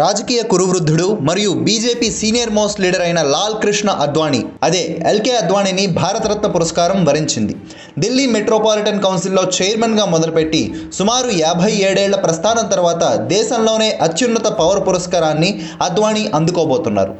రాజకీయ కురువృద్ధుడు మరియు BJP senior most leader అయిన లాల్ కృష్ణ అద్వాణీ అదే ఎల్కే అద్వాణీని భారతరత్న పురస్కారం వరించింది. ఢిల్లీ మెట్రోపాలిటన్ కౌన్సిల్లో చైర్మన్గా మొదలుపెట్టి సుమారు యాభై ఏడేళ్ళ ప్రస్థానం తర్వాత దేశంలోనే అత్యున్నత పౌర పురస్కారాన్ని అద్వాణీ అందుకోబోతున్నారు.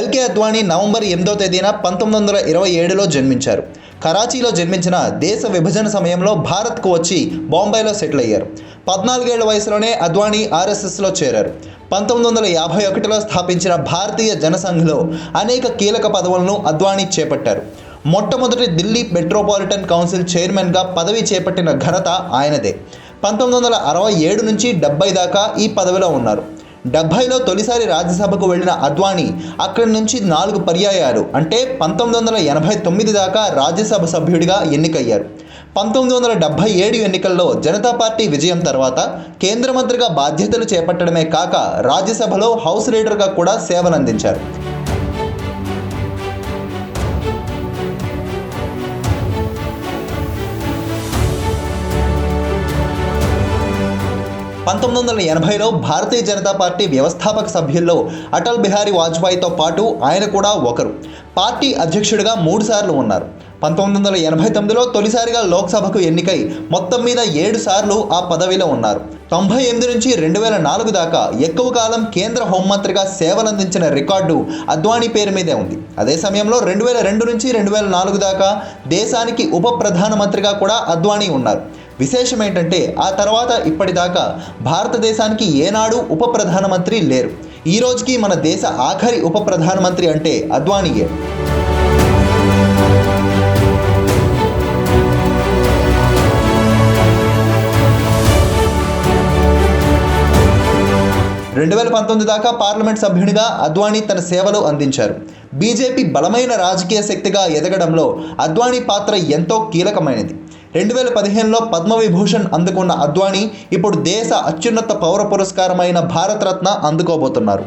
ఎల్కే అద్వాణి నవంబర్ ఎనిమిదో తేదీన పంతొమ్మిది వందల ఇరవై ఏడులో జన్మించారు. కరాచీలో జన్మించిన దేశ విభజన సమయంలో భారత్కు వచ్చి బాంబేలో సెటిల్ అయ్యారు. పద్నాలుగేళ్ళ వయసులోనే అద్వానీ ఆర్ఎస్ఎస్లో చేరారు. పంతొమ్మిది వందల యాభై ఒకటిలో స్థాపించిన భారతీయ జనసంఘ్లో అనేక కీలక పదవులను అద్వానీ చేపట్టారు. మొట్టమొదటి ఢిల్లీ మెట్రోపాలిటన్ కౌన్సిల్ చైర్మన్గా పదవి చేపట్టిన ఘనత ఆయనదే. పంతొమ్మిది వందల అరవై ఏడు నుంచి డెబ్బై దాకా ఈ పదవిలో ఉన్నారు. డెబ్భైలో తొలిసారి రాజ్యసభకు వెళ్ళిన అద్వానీ అక్కడి నుంచి నాలుగు పర్యాయాలు అంటే పంతొమ్మిది వందల ఎనభై తొమ్మిది దాకా రాజ్యసభ సభ్యుడిగా ఎన్నికయ్యారు. పంతొమ్మిది వందల డెబ్భై ఏడు ఎన్నికల్లో జనతా పార్టీ విజయం తర్వాత కేంద్ర మంత్రిగా బాధ్యతలు చేపట్టడమే కాక రాజ్యసభలో హౌస్ లీడర్గా కూడా సేవలందించారు. పంతొమ్మిది వందల ఎనభైలో భారతీయ జనతా పార్టీ వ్యవస్థాపక సభ్యుల్లో అటల్ బిహారీ వాజ్పేయితో పాటు ఆయన కూడా ఒకరు. పార్టీ అధ్యక్షుడిగా మూడుసార్లు ఉన్నారు. పంతొమ్మిది వందల ఎనభై తొమ్మిదిలో తొలిసారిగా లోక్సభకు ఎన్నికై మొత్తం మీద ఏడు సార్లు ఆ పదవిలో ఉన్నారు. తొంభై ఎనిమిది నుంచి రెండు వేల నాలుగు దాకా ఎక్కువ కాలం కేంద్ర హోంమంత్రిగా సేవలందించిన రికార్డు అద్వానీ పేరు మీదే ఉంది. అదే సమయంలో రెండు వేల రెండు నుంచి రెండు వేల నాలుగు దాకా దేశానికి ఉప ప్రధానమంత్రిగా కూడా అద్వానీ ఉన్నారు. విశేషం ఏంటంటే ఆ తర్వాత ఇప్పటిదాకా భారతదేశానికి ఏనాడు ఉప ప్రధానమంత్రి లేరు. ఈ రోజుకి మన దేశ ఆఖరి ఉప ప్రధానమంత్రి అంటే అద్వానీయే రెండు వేల పంతొమ్మిది దాకా పార్లమెంట్ సభ్యునిగా అద్వానీ తన సేవలు అందించారు. బీజేపీ బలమైన రాజకీయ శక్తిగా ఎదగడంలో అద్వానీ పాత్ర ఎంతో కీలకమైనది. రెండు వేల పదిహేనులో పద్మవిభూషణ్ అందుకున్న అద్వానీ ఇప్పుడు దేశ అత్యున్నత పౌర పురస్కారమైన భారతరత్న అందుకోబోతున్నారు